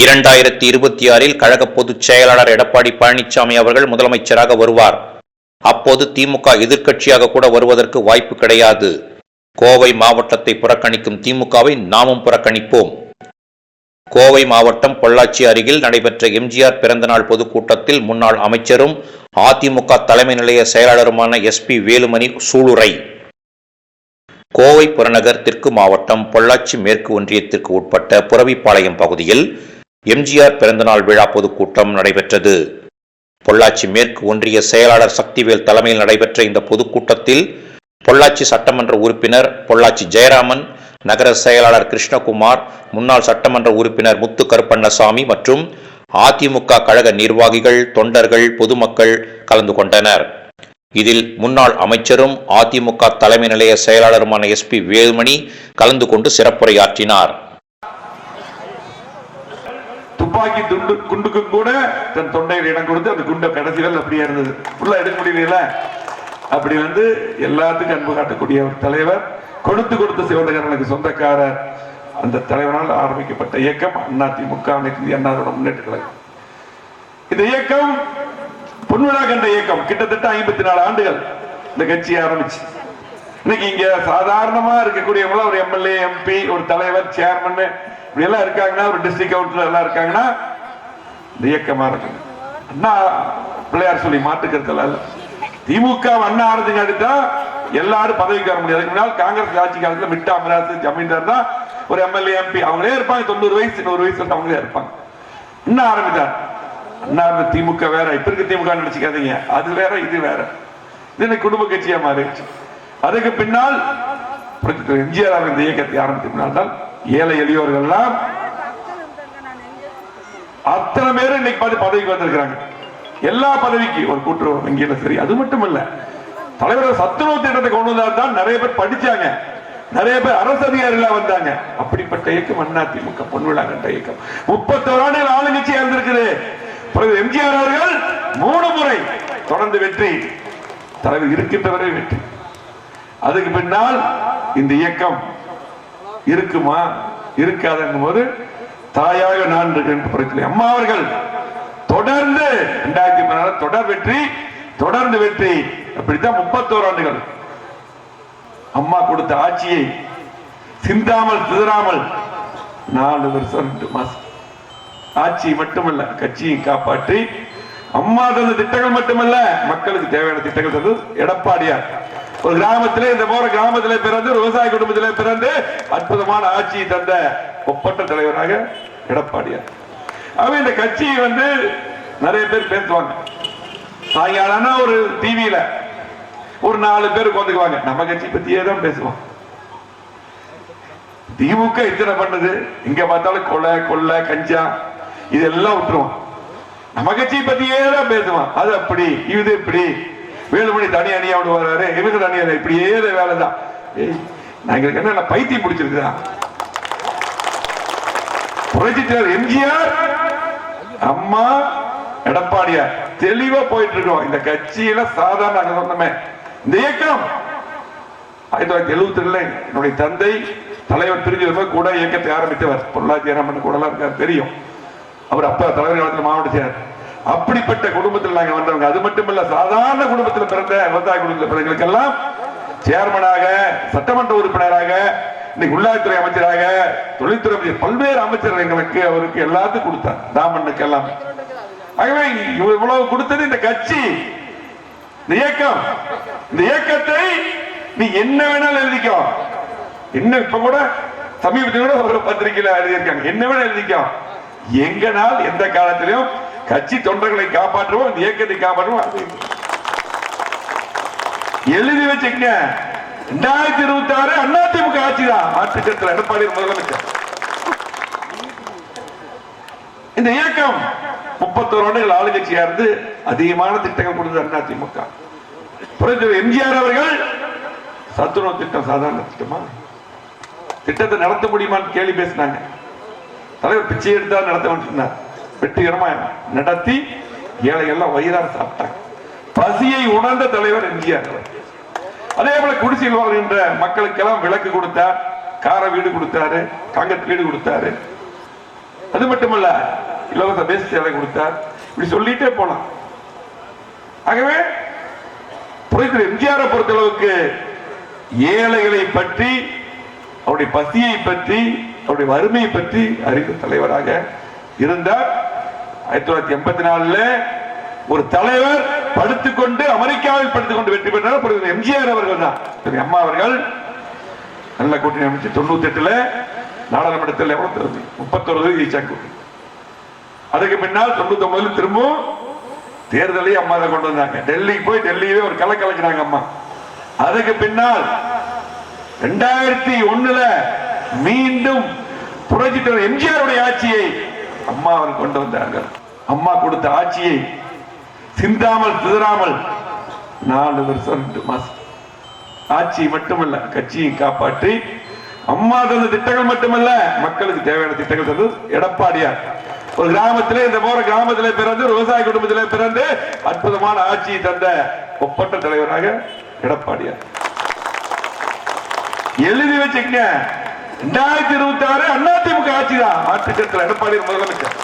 இரண்டாயிரத்தி இருபத்தி ஆறில் கழக பொதுச் செயலாளர் எடப்பாடி பழனிசாமி அவர்கள் முதலமைச்சராக வருவார். அப்போது திமுக எதிர்க்கட்சியாக கூட வருவதற்கு வாய்ப்பு கிடையாது. கோவை மாவட்டத்தை புறக்கணிக்கும் திமுகவை நாமும் புறக்கணிப்போம். கோவை மாவட்டம் பொள்ளாச்சி அருகில் நடைபெற்ற எம்ஜிஆர் பிறந்தநாள் பொதுக்கூட்டத்தில் முன்னாள் அமைச்சரும் அதிமுக தலைமை நிலைய செயலாளருமான எஸ் பி வேலுமணி சூளுரை. கோவை புறநகர் தெற்கு மாவட்டம் பொள்ளாச்சி மேற்கு ஒன்றியத்திற்கு உட்பட்ட புறவிப்பாளையம் பகுதியில் எம்ஜிஆர் பிறந்தநாள் விழா பொதுக்கூட்டம் நடைபெற்றது. பொள்ளாச்சி மேற்கு ஒன்றிய செயலாளர் சக்திவேல் தலைமையில் நடைபெற்ற இந்த பொதுக்கூட்டத்தில் பொள்ளாச்சி சட்டமன்ற உறுப்பினர் பொள்ளாச்சி ஜெயராமன் நகர செயலாளர் கிருஷ்ணகுமார் முன்னாள் சட்டமன்ற உறுப்பினர் முத்து கருப்பண்ணசாமி மற்றும் அதிமுக கழக நிர்வாகிகள் தொண்டர்கள் பொதுமக்கள் கலந்து கொண்டனர். இதில் முன்னாள் அமைச்சரும் அதிமுக தலைமை நிலைய செயலாளருமான எஸ்பி வேலுமணி கலந்து கொண்டு சிறப்புரையாற்றினார். துப்பாக்கி துண்டு குண்டுக்கும் கூட தன் தொண்டையில் இடம் கொடுத்து அந்த குண்டை கடைசிகள் அப்படியே இருந்தது. உள்ள எடுக்க முடியல அப்படி வந்து எல்லாத்துக்கும் அன்பு காட்டக்கூடிய ஒரு தலைவர் கொடுத்து கொடுத்த சிவந்தகரனுக்கு சொந்தக்காரர். அந்த தலைவரால் ஆரம்பிக்கப்பட்ட இயக்கம் அதிமுக அனைத்து இந்திய முன்னேற்ற கழகம். இந்த இயக்கம் பொன்விழா கண்ட இயக்கம் கிட்டத்தட்ட ஐம்பத்தி நாலு ஆண்டுகள் இந்த கட்சி ஆரம்பிச்சு. இன்னைக்கு இங்க சாதாரணமா இருக்கக்கூடியவங்கள ஒரு எம்எல்ஏ எம்பி ஒரு தலைவர் சேர்மன் இப்படி எல்லாம் இருக்காங்கன்னா ஒரு டிஸ்ட்ரிக்ட் கவுன்சிலர் எல்லாம் இருக்காங்கன்னா இயக்கமா இருக்கு அண்ணா பிள்ளையார் சொல்லி மாட்டுக்கிறதுல திமுக அண்ணா ஆரம்பிங்க அடுத்தா எல்லாரும் பதவிக்கு வர முடியாது. முன்னால் காங்கிரஸ் ஆட்சி காலத்துல மிட்டா அமராஜ் ஜமீன்தார் தான் ஒரு எம்எல்ஏ எம்பி அவங்களே இருப்பாங்க. தொண்ணூறு வயசு நூறு வயசு அவங்களே இருப்பாங்க. இன்னும் ஆரம்பித்தார்? அண்ணா இருந்த திமுக வேற. இப்ப இருக்க திமுக நினைச்சுக்காதீங்க. அது வேற இது வேற. இது எனக்கு குடும்ப கட்சியா மாறிடுச்சு. அதுக்கு பின்னால் எம்ஜிஆர் அவர் இந்த இயக்கத்தை ஆரம்பித்த பின்னால் தான் ஏழை எளியோர்கள்லாம் அத்தனை பேரும் இன்னைக்கு பார்த்து பதவிக்கு வந்திருக்கிறாங்க. எல்லா பதவிக்கு ஒரு கூட்டுறவு வங்கியில சரி அது மட்டும் இல்ல தலைவர் சத்துணவு திட்டத்தை கொண்டு வந்தால் தான் நிறைய பேர் படிச்சாங்க. நிறைய பேர் அரசு அதிகாரிகளா வந்தாங்க. அப்படிப்பட்ட இயக்கம் அதிமுக திமுக பொன்விழா கண்ட இயக்கம். முப்பத்தோரு ஆண்டுகள் ஆளுங்கட்சியா இருந்திருக்குது. பிறகு எம்ஜிஆர் அவர்கள் மூணு முறை தொடர்ந்து வெற்றி தலைவர் இருக்கின்றவரை வெற்றி. அதுக்கு பின்னால் இந்த இயக்கம் இருக்குமா? இருக்காதுங்கும் போது தாயாக நான் இருக்கிறேன் அம்மா அவர்கள் தொடர்ந்து இரண்டாயிரத்தி பதினாறு தொடர் வெற்றி தொடர்ந்து வெற்றி. அப்படித்தான் முப்பத்தோரு ஆண்டுகள். அம்மா கொடுத்த ஆட்சியை சிந்தாமல் சிதறாமல் நாலு வருஷம் ரெண்டு மாசம். ஆட்சி மட்டுமல்ல கட்சியை காப்பாற்றி அம்மா தந்த திட்டங்கள் மட்டுமல்ல மக்களுக்கு தேவையான திட்டங்கள் தந்தது எடப்பாடியார். ஒரு கிராமத்திலே இந்த போற கிராமத்திலே பிறந்து விவசாய குடும்பத்திலே பிறந்து அற்புதமான ஆட்சியை தந்த ஒப்பற்ற தலைவராக எடப்பாடியார். அவன் இந்த கட்சியை வந்து நிறைய பேர் பேசுவாங்க. சாயங்காலம் ஒரு டிவியில ஒரு நாலு பேர் உட்காந்துக்குவாங்க நம்ம கட்சி பத்தியே தான் பேசுவோம். திமுக இத்தனை பண்ணுது? இங்க பார்த்தாலும் கொலை கொள்ளை கஞ்சா இதெல்லாம் விட்டுருவோம். மகிழ்ச்சியை பத்தியே தான் பேசுவான் அது அப்படி இது இப்படி. வேலுமணி தனி அணியா வர்றாரு இவங்க தனி அணி இப்படியே வேலை தான் எங்களுக்கு என்ன பைத்தியம் பிடிச்சிருக்குதா? புரட்சி எம்ஜிஆர் அம்மா எடப்பாடியார் தெளிவா போயிட்டு இருக்கோம் இந்த கட்சியில சாதாரண நாங்க சொன்னோமே இந்த இயக்கம் ஆயிரத்தி தொள்ளாயிரத்தி எழுபத்தி ரெண்டுல என்னுடைய தந்தை தலைவர் பிரிஞ்சு கூட இயக்கத்தை ஆரம்பித்தவர். பொள்ளாச்சி ராமன் கூட எல்லாம் இருக்காரு தெரியும். அவர் அப்பா தலைவர் காலத்தில் மாவட்ட செயலர். அப்படிப்பட்ட குடும்பத்தில் நாங்க வந்தவங்க. அது மட்டும் இல்ல சாதாரண குடும்பத்தில் பிறந்த விவசாய குடும்பத்தில் பிறந்தவங்களுக்கெல்லாம் சேர்மனாக சட்டமன்ற உறுப்பினராக இன்னைக்கு உள்ளாட்சித்துறை அமைச்சராக தொழில்துறை அமைச்சர் பல்வேறு அமைச்சர் எங்களுக்கு அவருக்கு எல்லாத்துக்கும் கொடுத்தார். தாமண்ணுக்கு எல்லாம். ஆகவே இவ்வளவு கொடுத்தது இந்த கட்சி. இந்த இயக்கம். இந்த இயக்கத்தை நீ என்ன வேணாலும் எழுதிக்கோ. என்ன இப்ப கூட சமீபத்தில் கூட ஒரு பத்திரிகையில எழுதியிருக்காங்க. என்ன வேணாலும் எழுதிக்கோ. எங்கனால் எந்த காலத்திலும் கட்சி தொண்டர்களை காப்பாற்றுவோம் இந்த இயக்கத்தை காப்பாற்றுவோம் அது எழுதி வச்சுக்கங்க. ரெண்டாயிரத்தி இருபத்தி ஆறு அதிமுக ஆட்சி தான். மாற்றுக்கத்தில் எடப்பாடி முதலமைச்சர். இந்த இயக்கம் முப்பத்தோரு ஆண்டுகள் ஆளுங்கட்சியா இருந்து அதிகமான திட்டங்கள் கொடுத்தது அதிமுக எம்ஜிஆர் அவர்கள் சத்துணவு திட்டம் சாதாரண திட்டமா? திட்டத்தை நடத்த முடியுமான்னு கேள்வி பேசினாங்க. தலைவர் பிச்சை எடுத்தா நடத்த சொன்னார். வெற்றிகரமா நடத்தி ஏழைகள்லாம் வயிறார சாப்பிட்டாங்க. பசியை உணர்ந்த தலைவர் எம்ஜிஆர் அதே போல குடிசையில் வாழ்கின்ற மக்களுக்கெல்லாம் விளக்கு கொடுத்தார் கார வீடு கொடுத்தாரு காங்கத் வீடு கொடுத்தாரு. அது மட்டுமல்ல இலவச பேசி சேலை கொடுத்தார். இப்படி சொல்லிட்டே போலாம். ஆகவே புரிதல் எம்ஜிஆரை பொறுத்தளவுக்கு ஏழைகளை பற்றி அவருடைய பசியை பற்றி அவருடைய வறுமையை பற்றி அறிந்த தலைவராக இருந்தார். ஆயிரத்தி தொள்ளாயிரத்தி எண்பத்தி நாலுல ஒரு தலைவர் படுத்துக்கொண்டு அமெரிக்காவில் படுத்துக்கொண்டு வெற்றி பெற்றார். எம்ஜிஆர் அவர்கள் தான். அம்மா அவர்கள். நல்ல கூட்டணி அமைச்சு தொண்ணூத்தி எட்டுல நாடாளுமன்றத்தில் எவ்வளவு முப்பத்தொரு தொகுதி ஜெயிச்சாங்க அதுக்கு பின்னால் தொண்ணூத்தி ஒன்பதுல திரும்பவும் தேர்தலையும் அம்மா தான் கொண்டு வந்தாங்க. டெல்லிக்கு போய் டெல்லியவே ஒரு கலை கலக்கினாங்க அம்மா. அதுக்கு பின்னால் ரெண்டாயிரத்தி ஒண்ணுல மீண்டும் புரட்சி தலைவர் எம்ஜிஆருடைய ஆட்சியை அம்மா அவர் கொண்டு வந்தார்கள். அம்மா கொடுத்த ஆட்சியை சிந்தாமல் சிதறாமல் நாலு வருஷம் ரெண்டு மாசம் ஆட்சி மட்டுமல்ல கட்சியை காப்பாற்றி அம்மா தந்த திட்டங்கள் மட்டுமல்ல மக்களுக்கு தேவையான திட்டங்கள் தந்தது எடப்பாடியார். ஒரு கிராமத்திலே இந்த போற கிராமத்திலே பிறந்து ஒரு விவசாய குடும்பத்திலே பிறந்து அற்புதமான ஆட்சியை தந்த ஒப்பற்ற தலைவராக எடப்பாடியார். எழுதி வச்சுக்க ரெண்டாயிரத்தி இருபத்தி ஆறு அதிமுக ஆட்சி தான் மாற்றுச்சத்தில் எடப்பாடி முதலமைச்சர்.